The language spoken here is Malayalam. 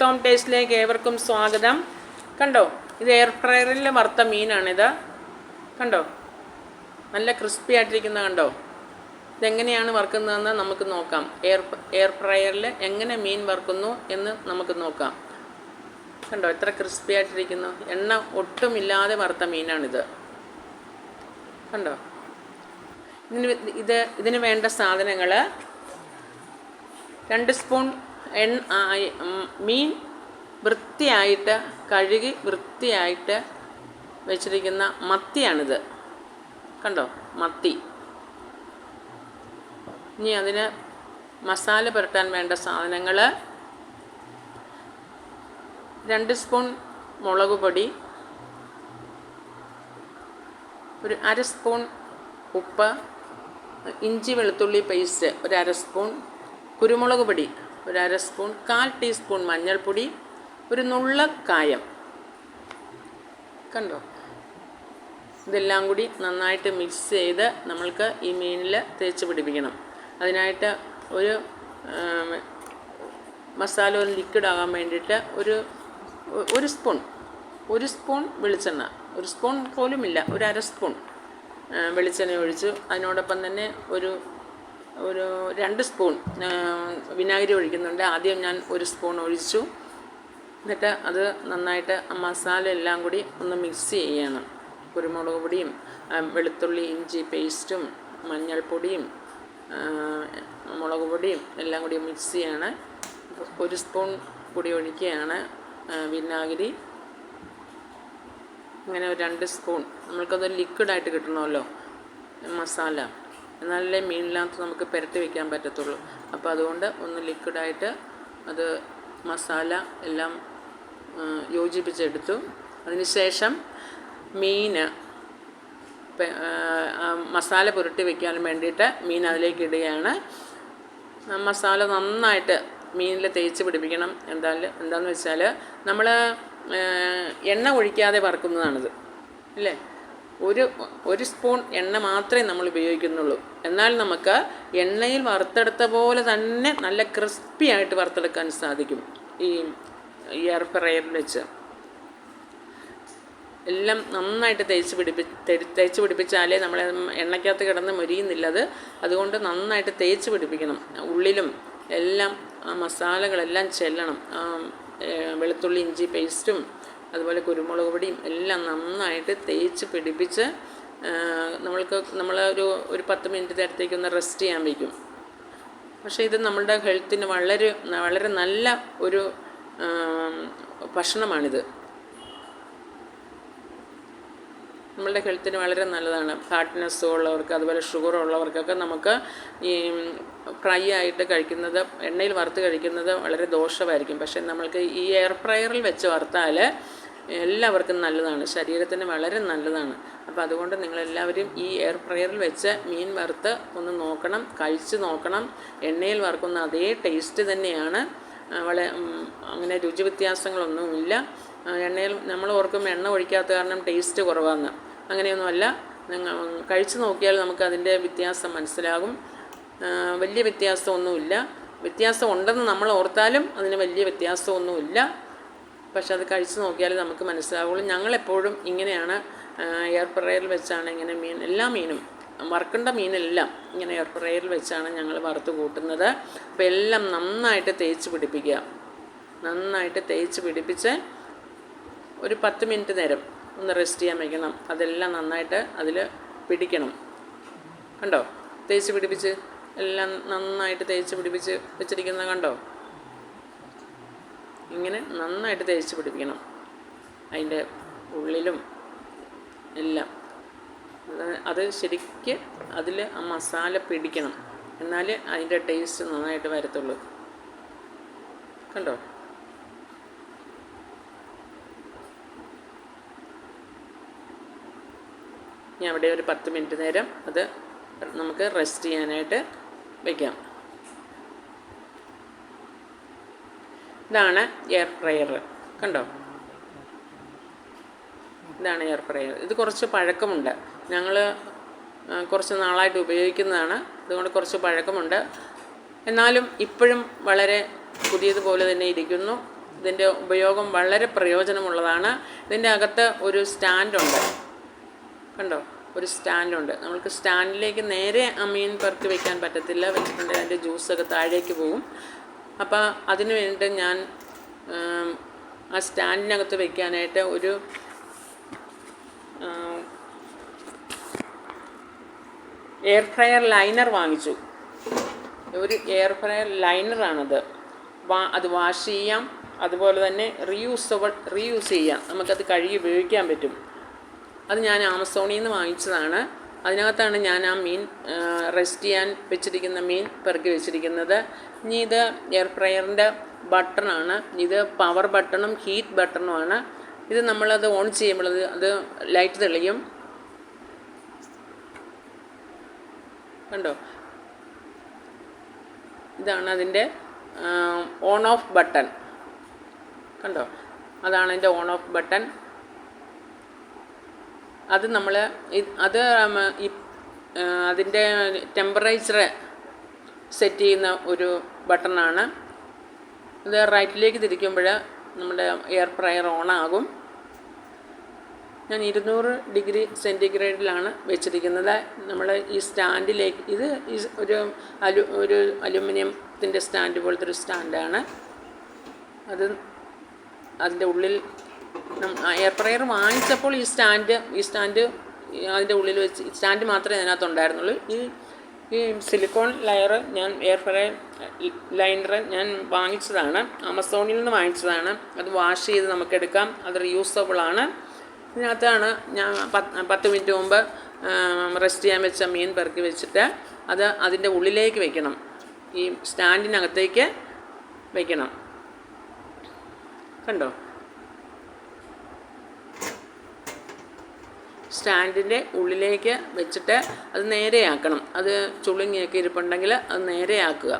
ടോം ടേസ്റ്റിലേക്ക് ഏവർക്കും സ്വാഗതം. കണ്ടോ? ഇത് എയർ ഫ്രയറിൽ വറുത്ത മീനാണിത്. കണ്ടോ? നല്ല ക്രിസ്പി ആയിട്ടിരിക്കുന്ന കണ്ടോ? ഇതെങ്ങനെയാണ് വറുക്കുന്നതെന്ന് നമുക്ക് നോക്കാം. എയർ എയർ ഫ്രയറിൽ എങ്ങനെ മീൻ വറുക്കുന്നു എന്ന് നമുക്ക് നോക്കാം. കണ്ടോ? എത്ര ക്രിസ്പി ആയിട്ടിരിക്കുന്നു. എണ്ണ ഒട്ടുമില്ലാതെ വറുത്ത മീനാണിത്. കണ്ടോ? ഇതിന് ഇത് ഇതിന് വേണ്ട സാധനങ്ങൾ രണ്ട് സ്പൂൺ മീൻ വൃത്തിയായിട്ട് കഴുകി വൃത്തിയായിട്ട് വെച്ചിരിക്കുന്ന മത്തിയാണിത്. കണ്ടോ? മത്തി. ഇനി അതിന് മസാല പുരട്ടാൻ വേണ്ട സാധനങ്ങൾ രണ്ട് സ്പൂൺ മുളക് പൊടി ഒരു അര സ്പൂൺ ഉപ്പ് ഇഞ്ചി വെളുത്തുള്ളി പേസ്റ്റ് ഒരു അര സ്പൂൺ കുരുമുളക് പൊടി. ഒരു അര സ്പൂൺ കാൽ ടീസ്പൂൺ മഞ്ഞൾപ്പൊടി ഒരു നുള്ള കായം. കണ്ടോ? ഇതെല്ലാം കൂടി നന്നായിട്ട് മിക്സ് ചെയ്ത് നമ്മൾക്ക് ഈ മീനിൽ തേച്ച് പിടിപ്പിക്കണം. അതിനായിട്ട് ഒരു മസാല ഒരു ലിക്വിഡ് ആകാൻ വേണ്ടിയിട്ട് ഒരു ഒരു സ്പൂൺ ഒരു സ്പൂൺ വെളിച്ചെണ്ണ. ഒരു സ്പൂൺ പോലുമില്ല ഒരു അര സ്പൂൺ വെളിച്ചെണ്ണ ഒഴിച്ചു അതിനോടൊപ്പം തന്നെ ഒരു ഒരു രണ്ട് സ്പൂൺ വിനാഗിരി ഒഴിക്കുന്നുണ്ട്. ആദ്യം ഞാൻ ഒരു സ്പൂൺ ഒഴിച്ചു. എന്നിട്ട് അത് നന്നായിട്ട് മസാല എല്ലാം കൂടി ഒന്ന് മിക്സ് ചെയ്യണം. കുരുമുളക് പൊടിയും വെളുത്തുള്ളി ഇഞ്ചി പേസ്റ്റും മഞ്ഞൾപ്പൊടിയും മുളക് പൊടിയും എല്ലാം കൂടി മിക്സ് ചെയ്യാണ്. ഒരു സ്പൂൺ കൂടി ഒഴിക്കുകയാണ് വിനാഗിരി. അങ്ങനെ രണ്ട് സ്പൂൺ. നമ്മൾക്കത് ലിക്വിഡായിട്ട് കിട്ടണമല്ലോ മസാല. എന്നാലല്ലേ മീനിനകത്ത് നമുക്ക് പുരട്ടി വയ്ക്കാൻ പറ്റത്തുള്ളൂ. അപ്പോൾ അതുകൊണ്ട് ഒന്ന് ലിക്വിഡായിട്ട് അത് മസാല എല്ലാം യോജിപ്പിച്ചെടുത്തു. അതിനുശേഷം മീൻ മസാല പുരട്ടി വയ്ക്കാൻ വേണ്ടിയിട്ട് മീൻ അതിലേക്ക് ഇടുകയാണ്. മസാല നന്നായിട്ട് മീനിൽ തേച്ച് പിടിപ്പിക്കണം. എന്തായാലും എന്താണെന്ന് വെച്ചാൽ നമ്മൾ എണ്ണ ഒഴിക്കാതെ വറുക്കുന്നതാണിത്. അല്ലേ ഒരു ഒരു സ്പൂൺ എണ്ണ മാത്രമേ നമ്മൾ ഉപയോഗിക്കുന്നുള്ളൂ. എന്നാൽ നമുക്ക് എണ്ണയിൽ വറുത്തെടുത്ത പോലെ തന്നെ നല്ല ക്രിസ്പി ആയിട്ട് വറുത്തെടുക്കാൻ സാധിക്കും. ഈ എയർ ഫ്രയറിൽ വെച്ച്. എല്ലാം നന്നായിട്ട് തേച്ച് പിടിപ്പി തേച്ച് പിടിപ്പിച്ചാലേ നമ്മളെ എണ്ണയ്ക്കകത്ത് കിടന്ന് മൊരിയുന്നില്ല അത്. അതുകൊണ്ട് നന്നായിട്ട് തേച്ച് പിടിപ്പിക്കണം. ഉള്ളിലും എല്ലാം ആ മസാലകളെല്ലാം ചെല്ലണം. വെളുത്തുള്ളി ഇഞ്ചി പേസ്റ്റും അതുപോലെ കുരുമുളക് പൊടിയും എല്ലാം നന്നായിട്ട് തേച്ച് പിടിപ്പിച്ച് നമ്മൾക്ക് നമ്മൾ ഒരു ഒരു പത്ത് മിനിറ്റ് നേരത്തേക്ക് ഒന്ന് റെസ്റ്റ് ചെയ്യാൻ വയ്ക്കും. പക്ഷേ ഇത് നമ്മളുടെ ഹെൽത്തിന് വളരെ വളരെ നല്ല ഒരു ഭക്ഷണമാണിത്. നമ്മളുടെ ഹെൽത്തിന് വളരെ നല്ലതാണ്. ഫാറ്റ്നെസ് ഉള്ളവർക്ക് അതുപോലെ ഷുഗർ ഉള്ളവർക്കൊക്കെ നമുക്ക് ഈ ഫ്രൈ ആയിട്ട് കഴിക്കുന്നത് എണ്ണയിൽ വറുത്ത് കഴിക്കുന്നത് വളരെ ദോഷമായിരിക്കും. പക്ഷേ നമ്മൾക്ക് ഈ എയർ ഫ്രയറിൽ വെച്ച് വറുത്താൽ എല്ലാവർക്കും നല്ലതാണ്. ശരീരത്തിന് വളരെ നല്ലതാണ്. അപ്പോൾ അതുകൊണ്ട് നിങ്ങളെല്ലാവരും ഈ എയർ ഫ്രയറിൽ വെച്ച് മീൻ വറുത്ത് ഒന്ന് നോക്കണം കഴിച്ച് നോക്കണം. എണ്ണയിൽ വറുക്കുന്ന അതേ ടേസ്റ്റ് തന്നെയാണ്. വളരെ അങ്ങനെ രുചി വ്യത്യാസങ്ങളൊന്നുമില്ല. എണ്ണയിൽ നമ്മൾ ഓർക്കും എണ്ണ ഒഴിക്കാത്ത കാരണം ടേസ്റ്റ് കുറവാന്ന്. അങ്ങനെയൊന്നുമല്ല. നിങ്ങൾ കഴിച്ചു നോക്കിയാൽ നമുക്കതിന്റെ വ്യത്യാസം മനസ്സിലാകും. വലിയ വ്യത്യാസമൊന്നുമില്ല. വ്യത്യാസം ഉണ്ടെന്ന് നമ്മൾ ഓർത്താലും അതിന് വലിയ വ്യത്യാസമൊന്നുമില്ല. പക്ഷെ അത് കഴിച്ചു നോക്കിയാൽ നമുക്ക് മനസ്സിലാവുള്ളൂ. ഞങ്ങളെപ്പോഴും ഇങ്ങനെയാണ് എയർ ഫ്രയറിൽ വെച്ചാണ് ഇങ്ങനെ മീൻ എല്ലാ മീനും വറുക്കേണ്ട മീനെല്ലാം ഇങ്ങനെ എയർ ഫ്രയറിൽ വെച്ചാണ് ഞങ്ങൾ വറുത്ത് കൂട്ടുന്നത്. അപ്പോൾ എല്ലാം നന്നായിട്ട് തേച്ച് പിടിപ്പിക്കുക. നന്നായിട്ട് തേച്ച് പിടിപ്പിച്ച് ഒരു പത്ത് മിനിറ്റ് നേരം ഒന്ന് റെസ്റ്റ് ചെയ്യാൻ വയ്ക്കണം അതെല്ലാം നന്നായിട്ട് അതിൽ പിടിക്കണം. കണ്ടോ? തേച്ച് പിടിപ്പിച്ച് എല്ലാം നന്നായിട്ട് തേച്ച് പിടിപ്പിച്ച് വെച്ചിരിക്കുന്നത് കണ്ടോ? ഇങ്ങനെ നന്നായിട്ട് തേച്ച് പിടിപ്പിക്കണം. അതിന്റെ ഉള്ളിലും എല്ലാം. അത് ശരിക്ക് അതിൽ ആ മസാല പിടിക്കണം. എന്നാലേ അതിന്റെ ടേസ്റ്റ് നന്നായിട്ട് വരത്തുള്ളൂ. കണ്ടോ? ഇനി അവിടെ ഒരു പത്ത് മിനിറ്റ് നേരം അത് നമുക്ക് റെസ്റ്റ് ചെയ്യാനായിട്ട് വയ്ക്കാം ഇതാണ് എയർ ഫ്രയർ. കണ്ടോ? ഇതാണ് എയർ ഫ്രയർ. ഇത് കുറച്ച് പഴക്കമുണ്ട്. ഞങ്ങൾ കുറച്ച് നാളായിട്ട് ഉപയോഗിക്കുന്നതാണ്. അതുകൊണ്ട് കുറച്ച് പഴക്കമുണ്ട്. എന്നാലും ഇപ്പോഴും വളരെ പുതിയതുപോലെ തന്നെ ഇരിക്കുന്നു. ഇതിന്റെ ഉപയോഗം വളരെ പ്രയോജനമുള്ളതാണ്. ഇതിന്റെ അകത്ത് ഒരു സ്റ്റാൻഡുണ്ട്. കണ്ടോ? ഒരു സ്റ്റാൻഡുണ്ട്. നമ്മൾക്ക് സ്റ്റാൻഡിലേക്ക് നേരെ അമീൻ മീൻ വയ്ക്കാൻ പറ്റത്തില്ല. വെച്ചിട്ടുണ്ടെങ്കിൽ അതിന്റെ ജ്യൂസൊക്കെ താഴേക്ക് പോകും അപ്പോൾ അതിന് വേണ്ടി ഞാൻ ആ സ്റ്റാൻഡിനകത്ത് വയ്ക്കാനായിട്ട് ഒരു എയർ ഫ്രയർ ലൈനർ വാങ്ങിച്ചു. ഒരു എയർ ഫ്രയർ ലൈനറാണത്. വാ അത് വാഷ് ചെയ്യാം. അതുപോലെ തന്നെ റീയൂസബിൾ റീയൂസ് ചെയ്യാം. നമുക്കത് കഴുകി ഉപയോഗിക്കാൻ പറ്റും. അത് ഞാൻ ആമസോണിൽ നിന്ന് വാങ്ങിച്ചതാണ്. അതിനകത്താണ് ഞാൻ ആ മീൻ റെസ്റ്റ് ചെയ്യാൻ വെച്ചിരിക്കുന്ന മീൻ പെറുക്കി വെച്ചിരിക്കുന്നത്. ഇനി ഇത് എയർ ഫ്രയറിന്റെ ബട്ടണാണ്. ഇത് പവർ ബട്ടണും ഹീറ്റ് ബട്ടണുമാണ്. ഇത് നമ്മളത് ഓൺ ചെയ്യുമ്പോൾ അത് ലൈറ്റ് തെളിയും. കണ്ടോ? ഇതാണ് അതിന്റെ ഓൺ ഓഫ് ബട്ടൺ കണ്ടോ? അതാണ് അതിന്റെ ഓൺ ഓഫ് ബട്ടൺ അത് നമ്മൾ അത് അതിന്റെ ടെമ്പറേച്ചർ സെറ്റ് ചെയ്യുന്ന ഒരു ബട്ടണാണ്. ഇത് റൈറ്റിലേക്ക് തിരിക്കുമ്പോൾ നമ്മുടെ എയർ ഫ്രയർ ഓണാകും. ഞാൻ ഇരുന്നൂറ് ഡിഗ്രി സെന്റിഗ്രേഡിലാണ് വെച്ചിരിക്കുന്നത്. നമ്മൾ ഈ സ്റ്റാൻഡിലേക്ക് ഇത് ഒരു അലു ഒരു അലുമിനിയത്തിന്റെ സ്റ്റാൻഡ് പോലത്തെ ഒരു സ്റ്റാൻഡാണ്. അത് അതിന്റെ ഉള്ളിൽ എയർ ഫ്രയർ വാങ്ങിച്ചപ്പോൾ ഈ സ്റ്റാൻഡ് ഈ സ്റ്റാൻഡ് അതിന്റെ ഉള്ളിൽ വെച്ച് സ്റ്റാൻഡ് മാത്രമേ അതിനകത്ത് ഉണ്ടായിരുന്നുള്ളൂ ഈ ഈ സിലിക്കോൺ ലെയർ ഞാൻ എയർ ഫ്രയർ ലൈനർ ഞാൻ വാങ്ങിച്ചതാണ്. ആമസോണിൽ നിന്ന് വാങ്ങിച്ചതാണ്. അത് വാഷ് ചെയ്ത് നമുക്കെടുക്കാം അത് റീയൂസബിൾ ആണ്. ഇതിനകത്താണ് ഞാൻ പത്ത് മിനിറ്റ് മുമ്പ് റെസ്റ്റ് ചെയ്യാൻ വെച്ച മീൻ പെറുക്കി വെച്ചിട്ട് അത് അതിന്റെ ഉള്ളിലേക്ക് വെക്കണം. ഈ സ്റ്റാൻഡിനകത്തേക്ക് വെക്കണം. കണ്ടോ? സ്റ്റാൻഡിന്റെ ഉള്ളിലേക്ക് വെച്ചിട്ട് അത് നേരെയാക്കണം. അത് ചുളുങ്ങിയൊക്കെ ഇരിപ്പുണ്ടെങ്കിൽ അത് നേരെയാക്കുക.